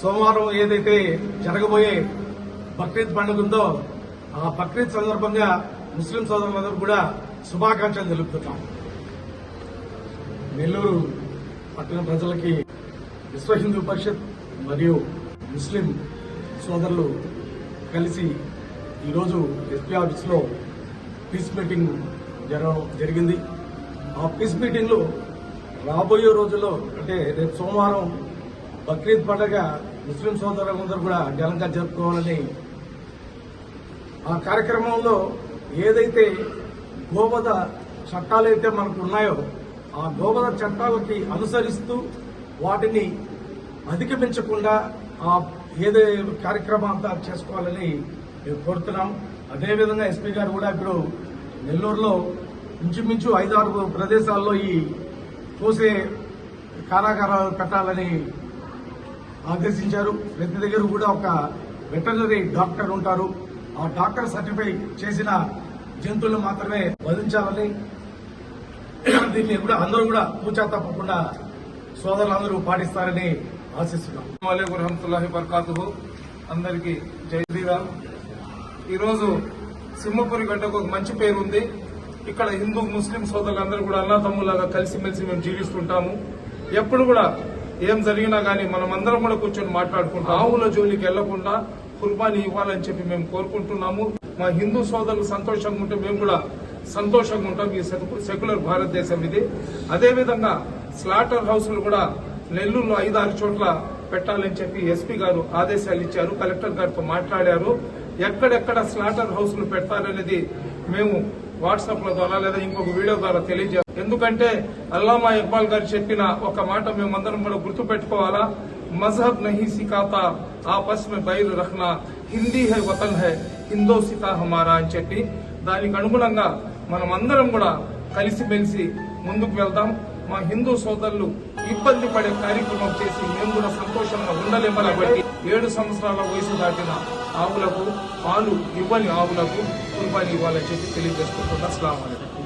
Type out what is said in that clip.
సోమవారం ఏదైతే జరగబోయే బక్రీద్ పండుగ ఉందో ఆ బక్రీద్ సందర్భంగా ముస్లిం సోదరులందరూ కూడా శుభాకాంక్షలు తెలుపుతున్నాం. నెల్లూరు పట్టణ ప్రజలకి విశ్వ హిందూ పరిషత్ మరియు ముస్లిం సోదరులు కలిసి ఈరోజు ఎస్పీ ఆఫీస్లో పీస్ మీటింగ్ జరగడం జరిగింది. ఆ పీస్ మీటింగ్లో రాబోయే రోజుల్లో అంటే రేపు సోమవారం బక్రీద్ పండుగ ముస్లిం సోదరులందరూ కూడా ఘనంగా జరుపుకోవాలని ఆ కార్యక్రమంలో ఏదైతే గోవధ చట్టాలైతే మనకు ఉన్నాయో ఆ గోవధ చట్టాలకి అనుసరిస్తూ వాటిని అధిగమించకుండా ఆ ఏదే కార్యక్రమం అంతా చేసుకోవాలని మేము కోరుతున్నాం. అదేవిధంగా ఎస్పీ గారు కూడా ఇప్పుడు నెల్లూరులో ఇంచుమించు ఐదారు ప్రదేశాల్లో ఈ కోసే కారాగారాలు పెట్టాలని ఆదేశించారు. ప్రతి దగ్గర కూడా ఒక వెటర్నరీ డాక్టర్ ఉంటారు. ఆ డాక్టర్ సర్టిఫై చేసిన జంతువులు మాత్రమే వధించాలని దీన్ని కూడా అందరూ కూడా పూచా తప్పకుండా సోదరులందరూ పాటిస్తారని ఆశిస్తున్నాం. వాలేకు రహమతుల్లాహి అందరికీ జై శ్రీరామ్. ఈరోజు సింహపురి గడ్డకు ఒక మంచి పేరు ఉంది ఇక్కడ హిందూ ముస్లిం సోదరులందరూ కూడా అన్నదమ్ములాగా కలిసిమెలిసి మేము జీవిస్తుంటాము. ఎప్పుడు కూడా ఏం జరిగినా కానీ మనం అందరం కూడా కూర్చొని మాట్లాడుకుంటాం ఆవుల జోలికి వెళ్ళకుండా కుర్బానీ ఇవ్వాలని చెప్పి మేము కోరుకుంటున్నాము. మా హిందూ సోదరులు సంతోషంగా ఉంటే మేము కూడా సంతోషంగా ఉంటాం. ఈ సెక్యులర్ భారతదేశం ఇది. అదేవిధంగా స్లాటర్ హౌస్లు కూడా నెల్లూరులో ఐదారు చోట్ల పెట్టాలని చెప్పి ఎస్పీ గారు ఆదేశాలు ఇచ్చారు. కలెక్టర్ గారితో మాట్లాడారు. ఎక్కడెక్కడ స్లాటర్ హౌస్లు పెడతారనేది మేము వాట్సాప్ల ద్వారా లేదా ఇంకొక వీడియో ద్వారా తెలియజేస్తాం ఎందుకంటే అల్లామా ఇక్బాల్ గారు చెప్పిన ఒక మాట మేమందరం కూడా గుర్తు పెట్టుకోవాలా మజహబ్ నహీ సికాతా ఆపస్ మే బైర్ రఖనా హిందీ హై వతన్ హై హిందోసితా హమారా అని చెప్పి దానికి అనుగుణంగా మనం అందరం కూడా కలిసిమెలిసి ముందుకు వెళ్దాం. మా హిందూ సోదరులు ఇబ్బంది పడే కార్యక్రమం చేసి మేము కూడా సంతోషంగా ఉండలేము కాబట్టి ఏడు సంవత్సరాల వయసు దాటిన ఆవులకు పాలు ఇవ్వని ఆవులకు కుర్బానీ ఇవ్వాలని చెప్పి తెలియజేసుకుంటున్నా. అస్సలం అలైకుం.